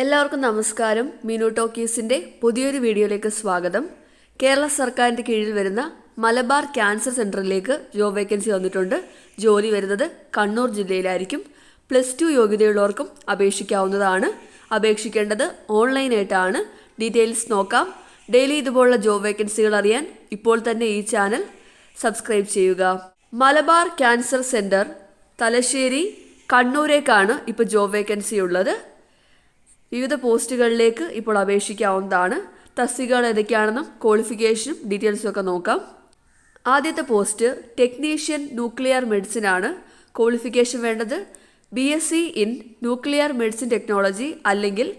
എല്ലാവർക്കും നമസ്കാരം. മീനു ടോക്കീസിന്റെ പുതിയൊരു വീഡിയോയിലേക്ക് സ്വാഗതം. കേരള സർക്കാരിന്റെ കീഴിൽ വരുന്ന മലബാർ ക്യാൻസർ സെന്ററിലേക്ക് ജോബ് വേക്കൻസി വന്നിട്ടുണ്ട്. ജോലി വരുന്നത് കണ്ണൂർ ജില്ലയിലായിരിക്കും. പ്ലസ് ടു യോഗ്യതയുള്ളവർക്കും അപേക്ഷിക്കാവുന്നതാണ്. അപേക്ഷിക്കേണ്ടത് ഓൺലൈനായിട്ടാണ്. ഡീറ്റെയിൽസ് നോക്കാം. ഡെയിലി ഇതുപോലുള്ള ജോബ് വേക്കൻസികൾ അറിയാൻ ഇപ്പോൾ തന്നെ ഈ ചാനൽ സബ്സ്ക്രൈബ് ചെയ്യുക. മലബാർ ക്യാൻസർ സെന്റർ തലശ്ശേരി കണ്ണൂരേക്കാണ് ഇപ്പോൾ ജോബ് വേക്കൻസി ഉള്ളത്. വിവിധ പോസ്റ്റുകളിലേക്ക് ഇപ്പോൾ അപേക്ഷിക്കാവുന്നതാണ്. തസ്തികകൾ ഏതൊക്കെയാണെന്നും ക്വാളിഫിക്കേഷനും ഡീറ്റെയിൽസും ഒക്കെ നോക്കാം. ആദ്യത്തെ പോസ്റ്റ് ടെക്നീഷ്യൻ ന്യൂക്ലിയർ മെഡിസിൻ ആണ്. ക്വാളിഫിക്കേഷൻ വേണ്ടത് B S C in nuclear medicine technology അല്ലെങ്കിൽ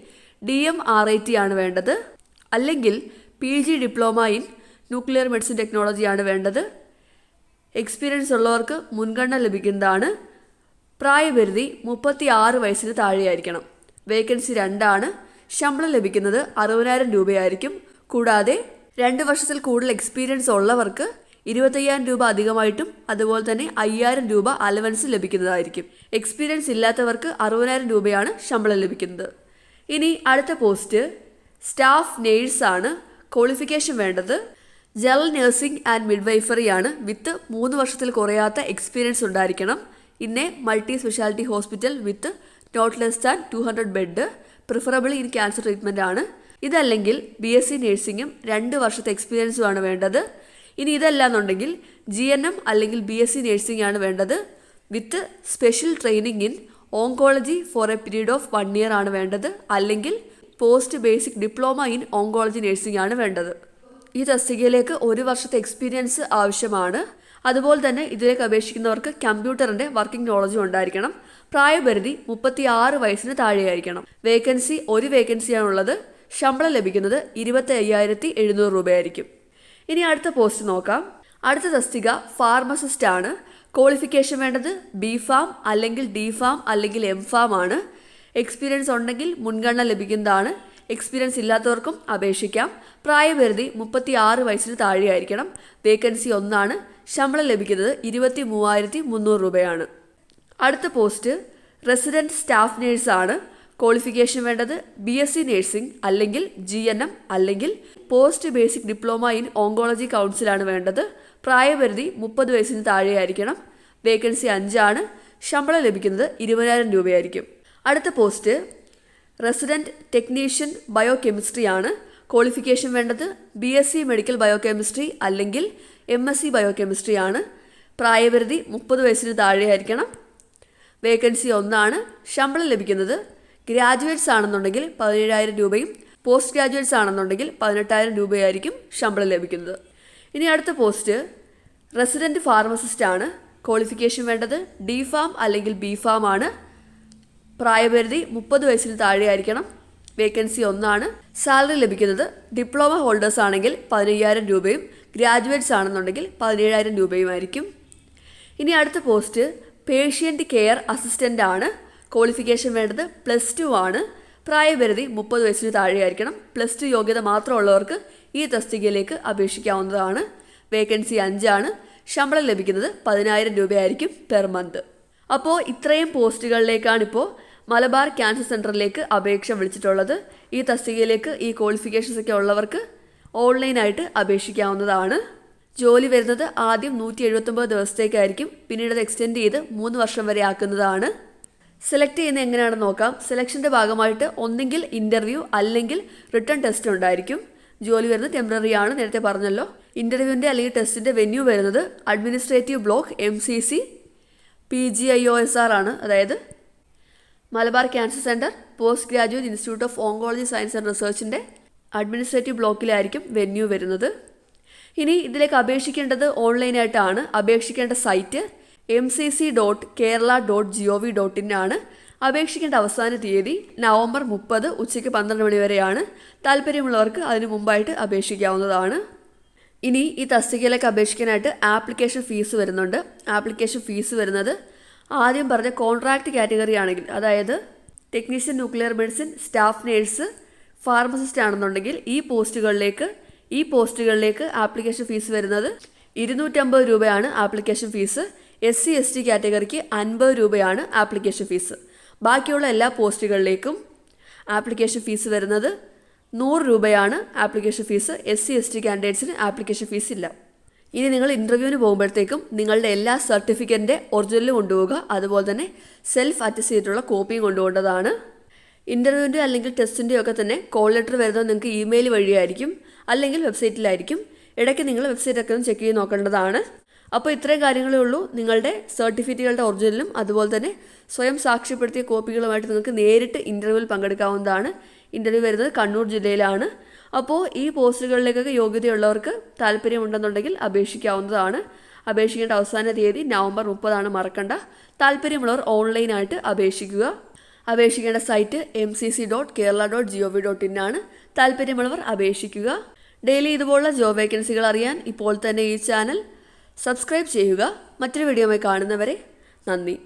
D M R I T ആണ് വേണ്ടത്. അല്ലെങ്കിൽ P G diploma in nuclear medicine technology ആണ് വേണ്ടത്. എക്സ്പീരിയൻസ് ഉള്ളവർക്ക് മുൻഗണന ലഭിക്കുന്നതാണ്. പ്രായപരിധി മുപ്പത്തി ആറ് വയസ്സിന് താഴെയായിരിക്കണം. വേക്കൻസി രണ്ടാണ്. ശമ്പളം ലഭിക്കുന്നത് അറുപതിനായിരം രൂപയായിരിക്കും. കൂടാതെ രണ്ട് വർഷത്തിൽ കൂടുതൽ എക്സ്പീരിയൻസ് ഉള്ളവർക്ക് ഇരുപത്തയ്യായിരം രൂപ അധികമായിട്ടും അതുപോലെ തന്നെ അയ്യായിരം രൂപ അലവൻസ് ലഭിക്കുന്നതായിരിക്കും. എക്സ്പീരിയൻസ് ഇല്ലാത്തവർക്ക് അറുപതിനായിരം രൂപയാണ് ശമ്പളം ലഭിക്കുന്നത്. ഇനി അടുത്ത പോസ്റ്റ്. സ്റ്റാഫ് നേഴ്സാണ് ക്വാളിഫിക്കേഷൻ വേണ്ടത്. ജനറൽ നഴ്സിംഗ് ആൻഡ് മിഡ്വൈഫറി ആണ് വിത്ത് മൂന്ന് വർഷത്തിൽ കുറയാത്ത എക്സ്പീരിയൻസ് ഉണ്ടായിരിക്കണം. ഇന്നേ multi speciality hospital with not less than two hundred bed preferable in cancer treatment ആണ്. ഇതല്ലെങ്കിൽ ബി എസ് സി നഴ്സിംഗും രണ്ട് വർഷത്തെ എക്സ്പീരിയൻസും ആണ് വേണ്ടത്. ഇനി ഇതല്ല എന്നുണ്ടെങ്കിൽ ജി എൻ എം അല്ലെങ്കിൽ ബി എസ് സി നഴ്സിംഗ് ആണ് വേണ്ടത്. With special training in oncology for a period of one year ആണ് വേണ്ടത്. അല്ലെങ്കിൽ post basic diploma in oncology nursing ആണ് വേണ്ടത്. ഈ തസ്തികയിലേക്ക് ഒരു വർഷത്തെ എക്സ്പീരിയൻസ് ആവശ്യമാണ്. അതുപോലെ തന്നെ ഇതിലേക്ക് അപേക്ഷിക്കുന്നവർക്ക് കമ്പ്യൂട്ടറിന്റെ വർക്കിംഗ് നോളജും ഉണ്ടായിരിക്കണം. പ്രായപരിധി മുപ്പത്തി ആറ് വയസ്സിന് താഴെയായിരിക്കണം. വേക്കൻസി ഒരു വേക്കൻസിയാണുള്ളത്. ശമ്പളം ലഭിക്കുന്നത് ഇരുപത്തി അയ്യായിരത്തി എഴുന്നൂറ് രൂപയായിരിക്കും. ഇനി അടുത്ത പോസ്റ്റ് നോക്കാം. അടുത്ത തസ്തിക ഫാർമസിസ്റ്റ് ആണ്. ക്വാളിഫിക്കേഷൻ വേണ്ടത് ബി ഫാം അല്ലെങ്കിൽ ഡി ഫാം അല്ലെങ്കിൽ എം ഫാം ആണ്. എക്സ്പീരിയൻസ് ഉണ്ടെങ്കിൽ മുൻഗണന ലഭിക്കുന്നതാണ്. എക്സ്പീരിയൻസ് ഇല്ലാത്തവർക്കും അപേക്ഷിക്കാം. പ്രായപരിധി മുപ്പത്തി ആറ് വയസ്സിന് താഴെയായിരിക്കണം. വേക്കൻസി ഒന്നാണ്. ശമ്പളം ലഭിക്കുന്നത് ഇരുപത്തി മൂവായിരത്തി മുന്നൂറ് രൂപയാണ്. അടുത്ത പോസ്റ്റ് റെസിഡന്റ് സ്റ്റാഫ് നേഴ്സാണ് ക്വാളിഫിക്കേഷൻ വേണ്ടത് ബി എസ് സി നേഴ്സിംഗ് അല്ലെങ്കിൽ ജി എൻ എം അല്ലെങ്കിൽ post basic diploma in oncology കൗൺസിലാണ് വേണ്ടത്. പ്രായപരിധി മുപ്പത് വയസ്സിന് താഴെയായിരിക്കണം. വേക്കൻസി അഞ്ചാണ്. ശമ്പളം ലഭിക്കുന്നത് ഇരുപതിനായിരം രൂപയായിരിക്കും. അടുത്ത post resident technician biochemistry ആണ് ക്വാളിഫിക്കേഷൻ വേണ്ടത് B S C medical biochemistry അല്ലെങ്കിൽ M S C biochemistry ആണ്. പ്രായപരിധി മുപ്പത് വയസ്സിന് താഴെയായിരിക്കണം. വേക്കൻസി ഒന്നാണ്. ശമ്പളം ലഭിക്കുന്നത് ഗ്രാജുവേറ്റ്സ് ആണെന്നുണ്ടെങ്കിൽ പതിനേഴായിരം രൂപയും പോസ്റ്റ് ഗ്രാജുവേറ്റ്സ് ആണെന്നുണ്ടെങ്കിൽ പതിനെട്ടായിരം രൂപയായിരിക്കും ശമ്പളം ലഭിക്കുന്നത്. ഇനി അടുത്ത പോസ്റ്റ് റെസിഡന്റ് ഫാർമസിസ്റ്റ് ആണ്. ക്വാളിഫിക്കേഷൻ വേണ്ടത് ഡി ഫാം അല്ലെങ്കിൽ ബി ഫാം ആണ്. പ്രായപരിധി മുപ്പത് വയസ്സിന് താഴെയായിരിക്കണം. വേക്കൻസി ഒന്നാണ്. സാലറി ലഭിക്കുന്നത് ഡിപ്ലോമ ഹോൾഡേഴ്സ് ആണെങ്കിൽ പതിനയ്യായിരം രൂപയും ഗ്രാജുവേറ്റ്സ് ആണെന്നുണ്ടെങ്കിൽ പതിനേഴായിരം രൂപയുമായിരിക്കും. ഇനി അടുത്ത പോസ്റ്റ് പേഷ്യന്റ് കെയർ അസിസ്റ്റന്റ് ആണ്. ക്വാളിഫിക്കേഷൻ വേണ്ടത് പ്ലസ് ടു ആണ്. പ്രായപരിധി മുപ്പത് വയസ്സിന് താഴെയായിരിക്കണം. പ്ലസ് ടു യോഗ്യത മാത്രമുള്ളവർക്ക് ഈ തസ്തികയിലേക്ക് അപേക്ഷിക്കാവുന്നതാണ്. വേക്കൻസി അഞ്ചാണ്. ശമ്പളം ലഭിക്കുന്നത് പതിനായിരം രൂപയായിരിക്കും പെർ മന്ത്. അപ്പോൾ ഇത്രയും പോസ്റ്റുകളിലേക്കാണ് ഇപ്പോൾ മലബാർ ക്യാൻസർ സെന്ററിലേക്ക് അപേക്ഷ വിളിച്ചിട്ടുള്ളത്. ഈ തസ്തികയിലേക്ക് ഈ ക്വാളിഫിക്കേഷൻസ് ഒക്കെ ഉള്ളവർക്ക് ഓൺലൈനായിട്ട് അപേക്ഷിക്കാവുന്നതാണ്. ജോലി വരുന്നത് ആദ്യം നൂറ്റി എഴുപത്തൊമ്പത് ദിവസത്തേക്കായിരിക്കും. പിന്നീട് അത് എക്സ്റ്റെൻഡ് ചെയ്ത് മൂന്ന് വർഷം വരെ ആക്കുന്നതാണ്. സെലക്ട് ചെയ്യുന്നത് എങ്ങനെയാണെന്ന് നോക്കാം. സെലക്ഷന്റെ ഭാഗമായിട്ട് ഒന്നെങ്കിൽ ഇന്റർവ്യൂ അല്ലെങ്കിൽ റിട്ടേൺ ടെസ്റ്റ് ഉണ്ടായിരിക്കും. ജോലി വരുന്നത് ടെമ്പററി ആണ് നേരത്തെ പറഞ്ഞല്ലോ. ഇന്റർവ്യൂവിന്റെ അല്ലെങ്കിൽ ടെസ്റ്റിന്റെ വെന്യൂ വരുന്നത് administrative block M C C P G I O S R ആണ്. അതായത് Malabar cancer centre post graduate institute of oncology science and റിസർച്ചിന്റെ administrative ബ്ലോക്കിലായിരിക്കും വെന്യൂ വരുന്നത്. ഇനി ഇതിലേക്ക് അപേക്ഷിക്കേണ്ടത് ഓൺലൈനായിട്ടാണ്. അപേക്ഷിക്കേണ്ട site M C C dot Kerala dot G O V dot in ആണ്. അപേക്ഷിക്കേണ്ട അവസാന തീയതി നവംബർ മുപ്പത് ഉച്ചയ്ക്ക് പന്ത്രണ്ട് മണി വരെയാണ്. താല്പര്യമുള്ളവർക്ക് അതിനു മുമ്പായിട്ട് അപേക്ഷിക്കാവുന്നതാണ്. ഇനി ഈ തസ്തികയിലേക്ക് അപേക്ഷിക്കാനായിട്ട് ആപ്ലിക്കേഷൻ ഫീസ് വരുന്നുണ്ട്. ആപ്ലിക്കേഷൻ ഫീസ് വരുന്നത് ആദ്യം പറഞ്ഞ കോൺട്രാക്ട് കാറ്റഗറി ആണെങ്കിൽ അതായത് technician nuclear medicine staff nurse pharmacist ആണെന്നുണ്ടെങ്കിൽ ഈ പോസ്റ്റുകളിലേക്ക് ഈ പോസ്റ്റുകളിലേക്ക് ആപ്ലിക്കേഷൻ ഫീസ് വരുന്നത് ഇരുന്നൂറ്റമ്പത് രൂപയാണ് application fees. S C S T കാറ്റഗറിക്ക് അൻപത് രൂപയാണ് ആപ്ലിക്കേഷൻ ഫീസ്. ബാക്കിയുള്ള എല്ലാ പോസ്റ്റുകളിലേക്കും ആപ്ലിക്കേഷൻ ഫീസ് വരുന്നത് നൂറ് രൂപയാണ് application fees. S C S T കാൻഡിഡേറ്റ്സിന് application fees ഇല്ല. ഇനി നിങ്ങൾ ഇന്റർവ്യൂവിന് പോകുമ്പോഴത്തേക്കും നിങ്ങളുടെ എല്ലാ സർട്ടിഫിക്കറ്റിന്റെ ഒറിജിനലും കൊണ്ടുപോവുക. അതുപോലെ തന്നെ സെൽഫ് അറ്റസ്റ്റ് ചെയ്തിട്ടുള്ള കോപ്പിയും കൊണ്ടുപോകേണ്ടതാണ്. ഇന്റർവ്യൂവിന്റെ അല്ലെങ്കിൽ ടെസ്റ്റിന്റെയോ ഒക്കെ തന്നെ കോൾ ലെറ്റർ വരുന്നത് നിങ്ങൾക്ക് ഇമെയിൽ വഴിയായിരിക്കും അല്ലെങ്കിൽ വെബ്സൈറ്റിലായിരിക്കും ഇടയ്ക്ക് നിങ്ങൾ വെബ്സൈറ്റൊക്കെ ഒന്ന് ചെക്ക് ചെയ്ത് നോക്കേണ്ടതാണ്. അപ്പോൾ ഇത്രയും കാര്യങ്ങളേ ഉള്ളൂ. നിങ്ങളുടെ സർട്ടിഫിക്കറ്റുകളുടെ ഒറിജിനലും അതുപോലെ തന്നെ സ്വയം സാക്ഷ്യപ്പെടുത്തിയ കോപ്പികളുമായിട്ട് നിങ്ങൾക്ക് നേരിട്ട് ഇന്റർവ്യൂവിൽ പങ്കെടുക്കാവുന്നതാണ്. ഇന്റർവ്യൂ വരുന്നത് കണ്ണൂർ ജില്ലയിലാണ്. അപ്പോൾ ഈ പോസ്റ്റുകളിലേക്കൊക്കെ യോഗ്യതയുള്ളവർക്ക് താല്പര്യമുണ്ടെന്നുണ്ടെങ്കിൽ അപേക്ഷിക്കാവുന്നതാണ്. അപേക്ഷിക്കേണ്ട അവസാന തീയതി നവംബർ മുപ്പതാണ് മറക്കണ്ട. താല്പര്യമുള്ളവർ ഓൺലൈനായിട്ട് അപേക്ഷിക്കുക. അപേക്ഷിക്കേണ്ട site M C C dot Kerala dot G O V dot in ആണ്. താല്പര്യമുള്ളവർ അപേക്ഷിക്കുക. ഡെയിലി ഇതുപോലുള്ള ജോബ് വേക്കൻസികൾ അറിയാൻ ഇപ്പോൾ തന്നെ ഈ ചാനൽ സബ്സ്ക്രൈബ് ചെയ്യുക. മറ്റൊരു വീഡിയോയുമായി കാണുന്നവരെ നന്ദി.